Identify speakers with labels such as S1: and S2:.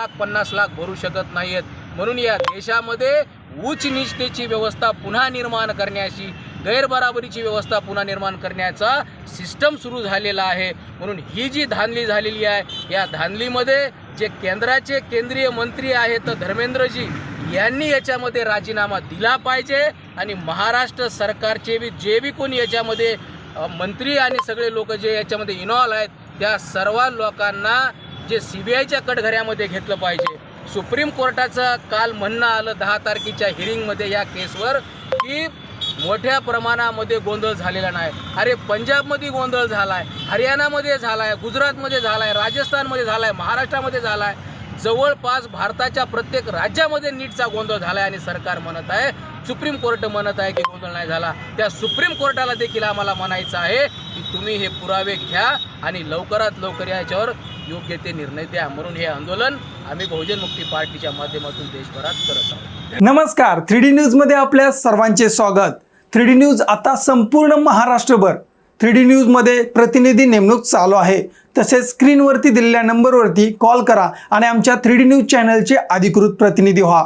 S1: लाख पन्नास लाख भरू शकत नाहीत म्हणून या देशामध्ये उच्च निष्ठेची व्यवस्था पुन्हा निर्माण करण्याची गैरबराबरीची व्यवस्था पुन्हा निर्माण करण्याचा सिस्टम सुरू झालेला आहे. म्हणून ही जी धांदली झालेली आहे या धांदलीमध्ये जे केंद्राचे केंद्रीय मंत्री आहेत धर्मेंद्रजी यांनी याच्यामध्ये राजीनामा दिला पाहिजे आणि महाराष्ट्र सरकारचे बी जे बी कोणी याच्यामध्ये मंत्री आणि सगळे लोक जे याच्यामध्ये इन्व्हॉल्व आहेत त्या सर्व लोकांना जे सी बी आयच्या कटघऱ्यामध्ये घेतलं पाहिजे. सुप्रीम कोर्टाचं काल म्हणणं आलं दहा तारखेच्या हिअरिंगमध्ये या केसवर की मोठ्या प्रमाणामध्ये गोंधळ झालेला नाही. अरे पंजाबमध्ये गोंधळ झाला आहे हरियाणामध्ये झाला आहे गुजरातमध्ये झाला आहे राजस्थानमध्ये झाला आहे महाराष्ट्रामध्ये झाला आहे जवळपास भारताच्या प्रत्येक राज्यामध्ये नीटचा गोंधळ झाला आहे आणि सरकार म्हणत आहे सुप्रीम कोर्ट म्हणत आहे की गोंधळ नाही झाला. त्या सुप्रीम कोर्टाला देखील आम्हाला म्हणायचं आहे की तुम्ही हे पुरावे घ्या आणि लवकरात लवकर याच्यावर योग्य ते निर्णय द्या म्हणून हे आंदोलन आम्ही बहुजन मुक्ती पार्टीच्या माध्यमातून देशभरात करत आहोत.
S2: नमस्कार थ्री डी न्यूजमध्ये आपल्या सर्वांचे स्वागत. थ्री डी न्यूज आता संपूर्ण महाराष्ट्रभर. थ्री डी न्यूजमध्ये प्रतिनिधी नेमणूक चालू आहे. तसेच स्क्रीनवरती दिलेल्या नंबरवरती कॉल करा आणि आमच्या थ्री डी न्यूज चॅनलचे अधिकृत प्रतिनिधी व्हा.